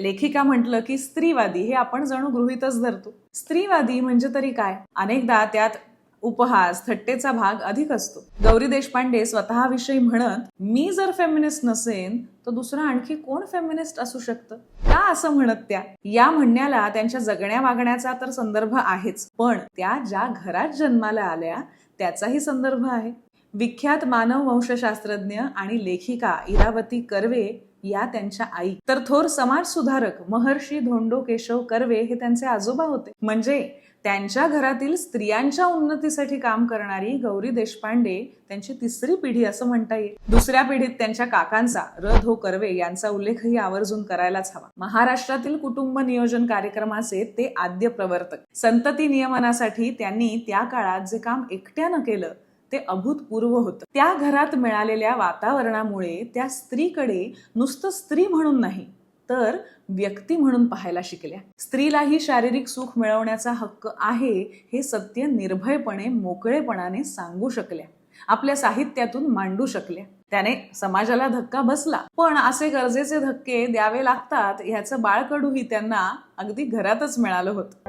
लेखिका म्हटलं की स्त्रीवादी हे आपण जणू गृहितच धरतो. स्त्रीवादी म्हणजे तरी काय? अनेकदा त्यात उपहास थट्टेचा भाग अधिक असतो. गौरी देशपांडे स्वतःविषयी म्हणत मी जर फेमिनिस्ट नसेन तर दुसरं आणखी कोण फेमिनिस्ट असू शकतं? का असं म्हणत त्या? या म्हणण्याला त्यांच्या जगण्या वागण्याचा तर संदर्भ आहेच पण त्या ज्या घरात जन्माला आल्या त्याचाही संदर्भ आहे. विख्यात मानव वंशशास्त्रज्ञ आणि लेखिका इरावती कर्वे या त्यांच्या आई. तर थोर समाज सुधारक महर्षी धोंडो केशव कर्वे हे त्यांचे आजोबा होते. म्हणजे त्यांच्या घरातील स्त्रियांच्या उन्नतीसाठी काम करणारी गौरी देशपांडे त्यांची तिसरी पिढी असं म्हणता येईल. दुसऱ्या पिढीत त्यांच्या काकांचा र धो हो कर्वे यांचा उल्लेखही आवर्जून करायलाच हवा. महाराष्ट्रातील कुटुंब नियोजन कार्यक्रमाचे ते आद्य प्रवर्तक. संतती नियमनासाठी त्यांनी त्या काळात जे काम एकट्यानं केलं ते अभूतपूर्व होतं. त्या घरात मिळालेल्या वातावरणामुळे त्या स्त्रीकडे नुसतं स्त्री म्हणून नाही तर व्यक्ती म्हणून पाहायला शिकल्या. स्त्रीलाही शारीरिक सुख मिळवण्याचा हक्क आहे हे सत्य निर्भयपणे मोकळेपणाने सांगू शकल्या. आपल्या साहित्यातून मांडू शकल्या. त्याने समाजाला धक्का बसला. पण असे गरजेचे धक्के द्यावे लागतात ह्याचं बाळकडूही त्यांना अगदी घरातच मिळालं होतं.